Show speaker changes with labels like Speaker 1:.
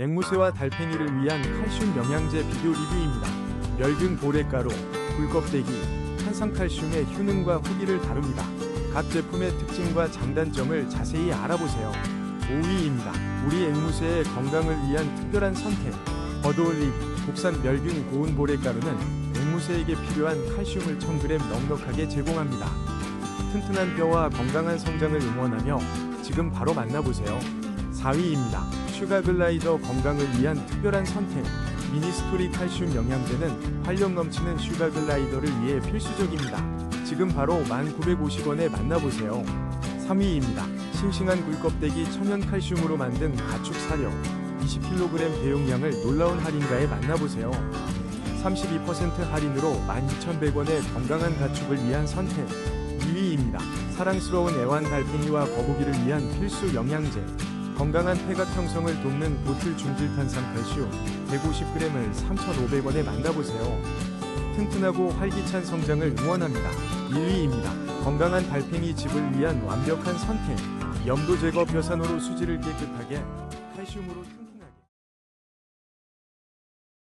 Speaker 1: 앵무새와 달팽이를 위한 칼슘 영양제 비교 리뷰입니다. 멸균 보레가루, 굴껍데기, 탄산칼슘의 효능과 후기를 다룹니다. 각 제품의 특징과 장단점을 자세히 알아보세요. 5위입니다. 우리 앵무새의 건강을 위한 특별한 선택. 버드올립 국산 멸균 고운 보레가루는 앵무새에게 필요한 칼슘을 1000g 넉넉하게 제공합니다. 튼튼한 뼈와 건강한 성장을 응원하며 지금 바로 만나보세요. 4위입니다. 슈가 글라이더 건강을 위한 특별한 선택. 미니스토리 칼슘 영양제는 활력 넘치는 슈가 글라이더를 위해 필수적입니다. 지금 바로 1950원에 만나보세요. 3위입니다. 싱싱한 굴껍데기 천연 칼슘으로 만든 가축 사료 20kg 대용량을 놀라운 할인가에 만나보세요. 32% 할인으로 12,100원의 건강한 가축을 위한 선택. 2위입니다. 사랑스러운 애완 달팽이와 거북이를 위한 필수 영양제. 건강한 폐각 형성을 돕는 보틀 중질탄산 칼슘 150g을 3,500원에 만나보세요. 튼튼하고 활기찬 성장을 응원합니다. 1위입니다. 건강한 달팽이 집을 위한 완벽한 선택. 염도 제거 벼산호로 수지를 깨끗하게 칼슘으로 튼튼